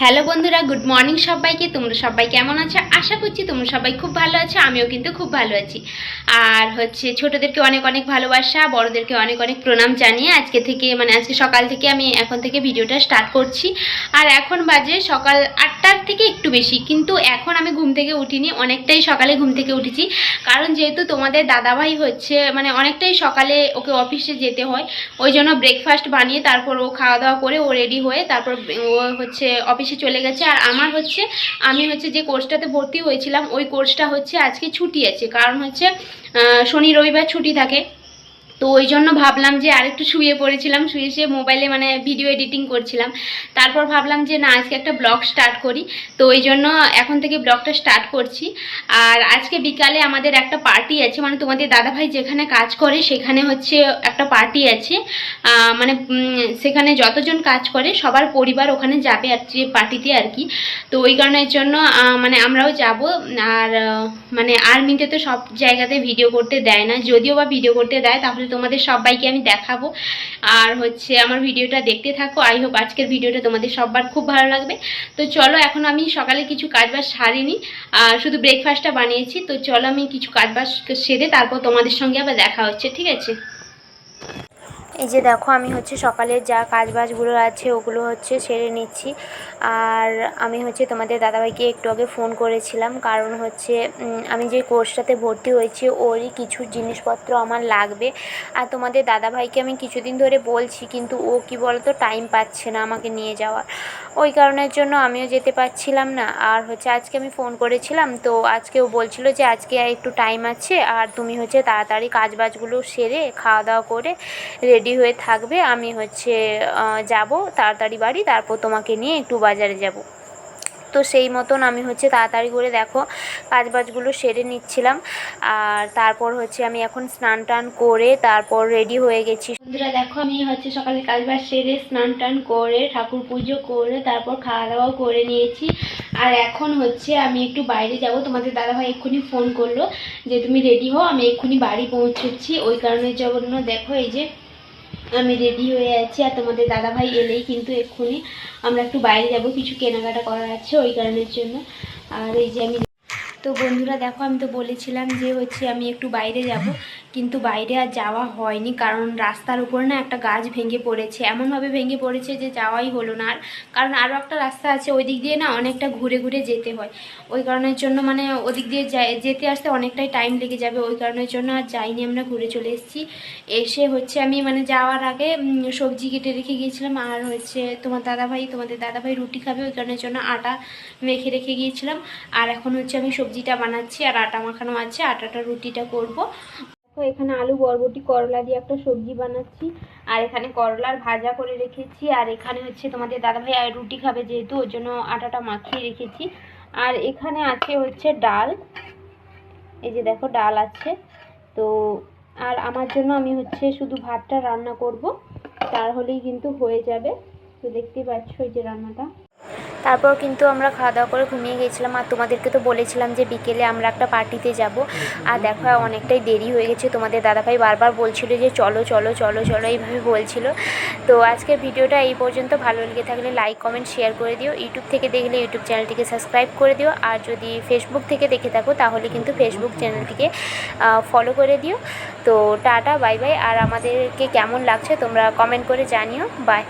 Hello বন্ধুরা, good morning সবাইকে। তোমরা সবাই কেমন আছো? আশা করছি তোমরা সবাই খুব ভালো আছো, আমিও কিন্তু খুব ভালো আছি। আর হচ্ছে, ছোটদেরকে অনেক অনেক ভালোবাসা, বড়দেরকে অনেক অনেক প্রণাম জানিয়ে আজকে থেকে মানে আজকে সকাল থেকে আমি এখন থেকে ভিডিওটা স্টার্ট করছি। আর এখন বাজে সকাল আটটার থেকে একটু বেশি, কিন্তু এখন আমি ঘুম থেকে উঠিনি, অনেকটাই সকালে ঘুম থেকে উঠেছি। কারণ যেহেতু তোমাদের দাদাভাই হচ্ছে মানে অনেকটাই সকালে ওকে অফিসে যেতে হয়, ওই জন্য ব্রেকফাস্ট বানিয়ে তারপর ও খাওয়া দাওয়া করে ও রেডি হয়ে তারপর ও হচ্ছে অফিসে চলে গেছে। আর আমার হচ্ছে, আমি হচ্ছে যে কোর্সটাতে ভর্তি হয়েছিলাম, ওই কোর্সটা হচ্ছে আজকে ছুটি আছে। কারণ হচ্ছে শনি রবিবার ছুটি থাকে। তো ওই জন্য ভাবলাম যে আরেকটু শুয়ে পড়েছিলাম, শুয়ে শুয়ে মোবাইলে মানে ভিডিও এডিটিং করছিলাম। তারপর ভাবলাম যে না, আজকে একটা ব্লগ স্টার্ট করি। তো ওই জন্য এখন থেকে ব্লগটা স্টার্ট করছি। আর আজকে বিকালে আমাদের একটা পার্টি আছে মানে তোমাদের দাদাভাই যেখানে কাজ করে সেখানে হচ্ছে একটা পার্টি আছে। মানে সেখানে যতজন কাজ করে সবার পরিবার ওখানে যাবে আর যে পার্টিতে আর কি। তো ওই কারণের জন্য মানে আমরাও যাব। আর মানে আর্মিতে তো সব জায়গাতে ভিডিও করতে দেয় না। যদিও বা ভিডিও করতে দেয়, তাহলে তোমাদের সবাইকে আমি দেখাবো। আর হচ্ছে আমার ভিডিওটা দেখতে থাকো। আই হোপ আজকের ভিডিওটা তোমাদের সববার খুব ভালো লাগবে। তো চলো এখন আমি সকালে কিছু কাজবাজ সারিনি আর শুধু ব্রেকফাস্টটা বানিয়েছি। তো চলো আমি কিছু কাজবাজ সেরে তারপর তোমাদের সঙ্গে আবার দেখা হচ্ছে, ঠিক আছে? এই যে দেখো, আমি হচ্ছে সকালের যা কাজ বাজগুলো আছে, ওগুলো হচ্ছে সেরে নিচ্ছি। আর আমি হচ্ছে তোমাদের দাদাভাইকে একটু আগে ফোন করেছিলাম, কারণ হচ্ছে আমি যে কোর্সটাতে ভর্তি হয়েছি, ওরই কিছু জিনিসপত্র আমার লাগবে। আর তোমাদের দাদাভাইকে আমি কিছুদিন ধরে বলছি, কিন্তু ও কি বলতো টাইম পাচ্ছে না আমাকে নিয়ে যাওয়ার। ওই কারণের জন্য আমিও যেতে পারছিলাম না। আর হচ্ছে আজকে আমি ফোন করেছিলাম, তো আজকে ও বলছিল যে আজকে একটু টাইম আছে, আর তুমি হচ্ছে তাড়াতাড়ি কাজ বাজগুলো সেরে খাওয়া দাওয়া করে রেডি হয়ে থাকবে। আমি হচ্ছে যাব তাড়াতাড়ি বাড়ি, তারপর তোমাকে নিয়ে একটু বাজারে যাব। তো সেই মতন আমি হচ্ছে তাড়াতাড়ি করে দেখো কাজ বাজগুলো সেরে নিচ্ছিলাম। আর তারপর হচ্ছে আমি এখন স্নান টান করে তারপর রেডি হয়ে গেছি বন্ধুরা, দেখো, আমি হচ্ছে সকালে কাজ বাজ সেরে স্নান টান করে, ঠাকুর পুজো করে, তারপর খাওয়া দাওয়াও করে নিয়েছি। আর এখন হচ্ছে আমি একটু বাইরে যাব। তোমাদের দাদাভাই এক্ষুনি ফোন করল যে, তুমি রেডি হও, আমি এক্ষুনি বাড়ি পৌঁছচ্ছি। ওই কারণের জন্য দেখো, এই যে আমি রেডি হয়ে আছি। আর তোমাদের দাদাভাই এলেই কিন্তু এক্ষুনি আমরা একটু বাইরে যাব। কিছু কেনাকাটা করার আছে ওই কারণের জন্য। আর এই যে আমি তো বন্ধুরা দেখো, আমি তো বলেছিলাম যে হচ্ছে আমি একটু বাইরে যাব, কিন্তু বাইরে আর যাওয়া হয়নি কারণ রাস্তার উপর না একটা গাছ ভেঙে পড়েছে। এমনভাবে ভেঙে পড়েছে যে যাওয়াই হলো না। আর কারণ আরও একটা রাস্তা আছে, ওই দিক দিয়ে না অনেকটা ঘুরে ঘুরে যেতে হয়। ওই কারণের জন্য মানে ওদিক দিয়ে যেতে আসতে অনেকটাই টাইম লেগে যাবে, ওই কারণের জন্য আর যাইনি আমরা, ঘুরে চলে এসেছি। এসে হচ্ছে আমি মানে যাওয়ার আগে সবজি কেটে রেখে গিয়েছিলাম, আর হচ্ছে তোমার দাদাভাই, তোমাদের দাদাভাই রুটি খাবে, ওই কারণের জন্য আটা মেখে রেখে গিয়েছিলাম। আর এখন হচ্ছে আমি সবজিটা বানাচ্ছি আর আটা মাখানো আছে। আটাটা রুটিটা করব। তো এখানে আলু, বরবটি, করলা দিয়ে একটা সবজি বানাচ্ছি। আর এখানে করলার ভাজা করে রেখেছি। আর এখানে হচ্ছে তোমাদের দাদাভাই রুটি খাবে যেহেতু, ওর জন্য আটাটা মাখিয়ে রেখেছি। আর এখানে আছে হচ্ছে ডাল। এই যে দেখো, ডাল আছে। তো, আর আমার জন্য আমি হচ্ছে শুধু ভাতটা রান্না করব। তাহলেই কিন্তু হয়ে যাবে। তো দেখতেই পাচ্ছ এই যে রান্নাটা। তারপর কিন্তু আমরা খাওয়া দাওয়া করে ঘুমিয়ে গেছিলাম আর তোমাদেরকে তো বলেছিলাম যে বিকেলে আমরা একটা পার্টিতে যাব। আর দেখো অনেকটাই দেরি হয়ে গেছে। তোমাদের দাদাভাই বারবার বলছিল যে চলো চলো চলো চলো, এইভাবে বলছিল। তো আজকের ভিডিওটা এই পর্যন্ত। ভালো লেগে থাকলে লাইক কমেন্ট শেয়ার করে দিও। ইউটিউব থেকে দেখলে ইউটিউব চ্যানেলটিকে সাবস্ক্রাইব করে দিও। আর যদি ফেসবুক থেকে দেখে থাকো, তাহলে কিন্তু ফেসবুক চ্যানেলটিকে ফলো করে দিও। তো টাটা বাই বাই আর আমাদেরকে কেমন লাগছে, তোমরা কমেন্ট করে জানিও। বাই